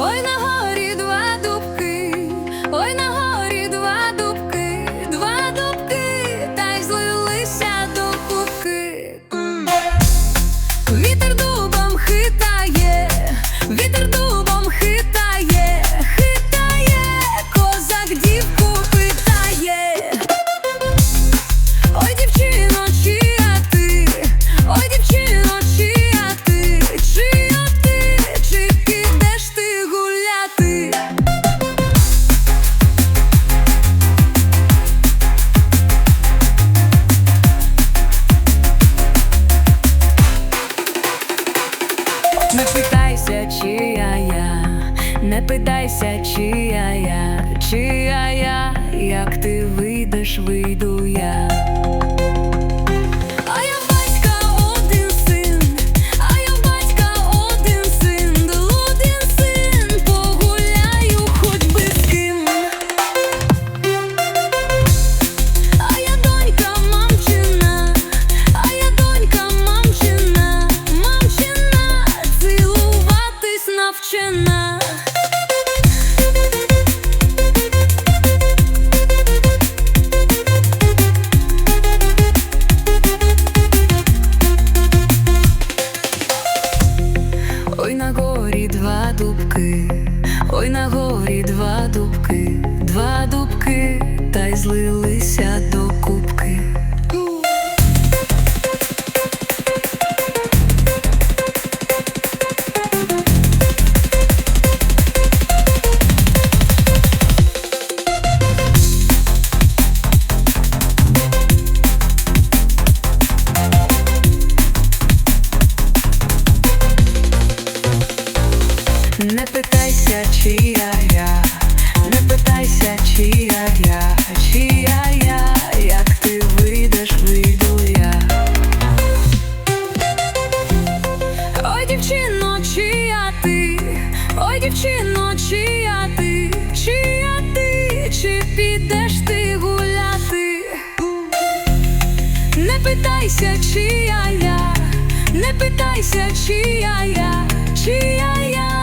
Ой на горі два не питайся, чия я, чия я, як ти вийдеш, вийду я. Два дубки, два дубки, та й злилися до кубки. Не питайся, чия я, не чия я, чия я, як ти вийдеш, вийду я. Ой, дівчино, чия ти, ой, дівчино, чия ти, чия ти, чи підеш ти гуляти? Не питайся, чия я, не питайся, чия я, чия я,